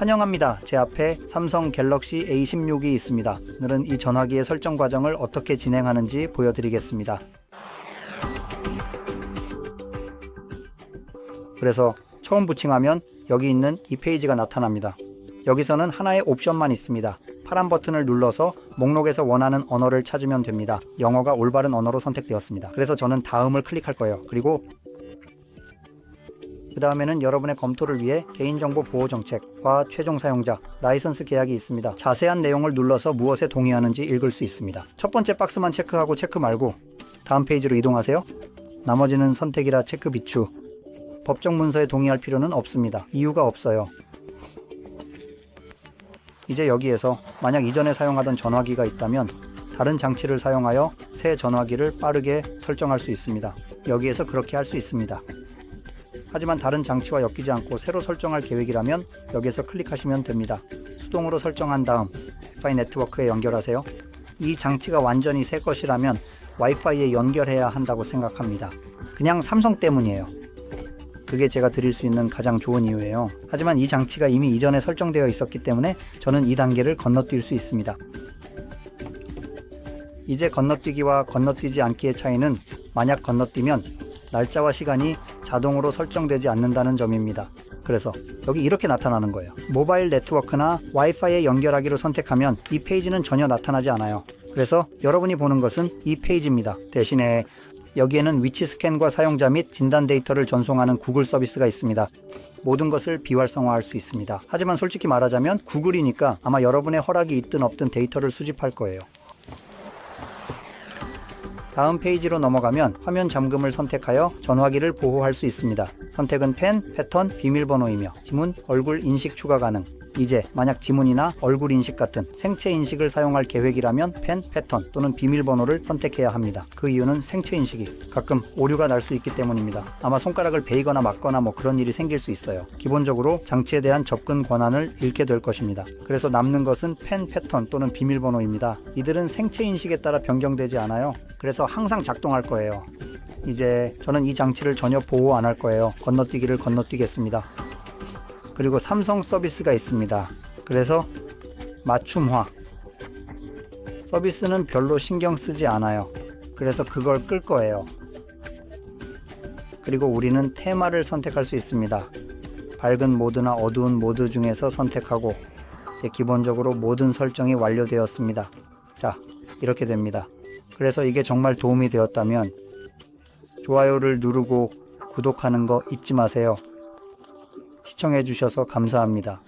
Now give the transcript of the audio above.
환영합니다. 제 앞에 삼성 갤럭시 A16이 있습니다. 오늘은 이 전화기의 설정 과정을 어떻게 진행하는지 보여드리겠습니다. 그래서 처음 부팅하면 여기 있는 이 페이지가 나타납니다. 여기서는 하나의 옵션만 있습니다. 파란 버튼을 눌러서 목록에서 원하는 언어를 찾으면 됩니다. 영어가 올바른 언어로 선택되었습니다. 그래서 저는 다음을 클릭할 거예요. 그리고 그 다음에는 여러분의 검토를 위해 개인정보 보호 정책과 최종 사용자, 라이선스 계약이 있습니다. 자세한 내용을 눌러서 무엇에 동의하는지 읽을 수 있습니다. 첫 번째 박스만 체크하고 체크 말고 다음 페이지로 이동하세요. 나머지는 선택이라 체크 비추. 법정 문서에 동의할 필요는 없습니다. 이유가 없어요. 이제 여기에서 만약 이전에 사용하던 전화기가 있다면 다른 장치를 사용하여 새 전화기를 빠르게 설정할 수 있습니다. 여기에서 그렇게 할 수 있습니다. 하지만 다른 장치와 엮이지 않고 새로 설정할 계획이라면 여기에서 클릭하시면 됩니다. 수동으로 설정한 다음 와이파이 네트워크에 연결하세요. 이 장치가 완전히 새 것이라면 와이파이에 연결해야 한다고 생각합니다. 그냥 삼성 때문이에요. 그게 제가 드릴 수 있는 가장 좋은 이유예요. 하지만 이 장치가 이미 이전에 설정되어 있었기 때문에 저는 이 단계를 건너뛸 수 있습니다. 이제 건너뛰기와 건너뛰지 않기의 차이는 만약 건너뛰면 날짜와 시간이 자동으로 설정되지 않는다는 점입니다. 그래서 여기 이렇게 나타나는 거예요. 모바일 네트워크나 와이파이에 연결하기로 선택하면 이 페이지는 전혀 나타나지 않아요. 그래서 여러분이 보는 것은 이 페이지입니다. 대신에 여기에는 위치 스캔과 사용자 및 진단 데이터를 전송하는 구글 서비스가 있습니다. 모든 것을 비활성화할 수 있습니다. 하지만 솔직히 말하자면 구글이니까 아마 여러분의 허락이 있든 없든 데이터를 수집할 거예요. 다음 페이지로 넘어가면 화면 잠금을 선택하여 전화기를 보호할 수 있습니다. 선택은 펜, 패턴, 비밀번호이며 지문, 얼굴 인식 추가 가능. 이제 만약 지문이나 얼굴 인식 같은 생체 인식을 사용할 계획이라면 펜, 패턴 또는 비밀번호를 선택해야 합니다. 그 이유는 생체 인식이 가끔 오류가 날 수 있기 때문입니다. 아마 손가락을 베이거나 맞거나 뭐 그런 일이 생길 수 있어요. 기본적으로 장치에 대한 접근 권한을 잃게 될 것입니다. 그래서 남는 것은 펜, 패턴 또는 비밀번호입니다. 이들은 생체 인식에 따라 변경되지 않아요. 그래서 항상 작동할 거예요. 이제 저는 이 장치를 전혀 보호 안 할 거예요. 건너뛰기를 건너뛰겠습니다. 그리고 삼성 서비스가 있습니다. 그래서 맞춤화. 서비스는 별로 신경 쓰지 않아요. 그래서 그걸 끌 거예요. 그리고 우리는 테마를 선택할 수 있습니다. 밝은 모드나 어두운 모드 중에서 선택하고 기본적으로 모든 설정이 완료되었습니다. 자, 이렇게 됩니다. 그래서 이게 정말 도움이 되었다면 좋아요를 누르고 구독하는 거 잊지 마세요. 시청해 주셔서 감사합니다.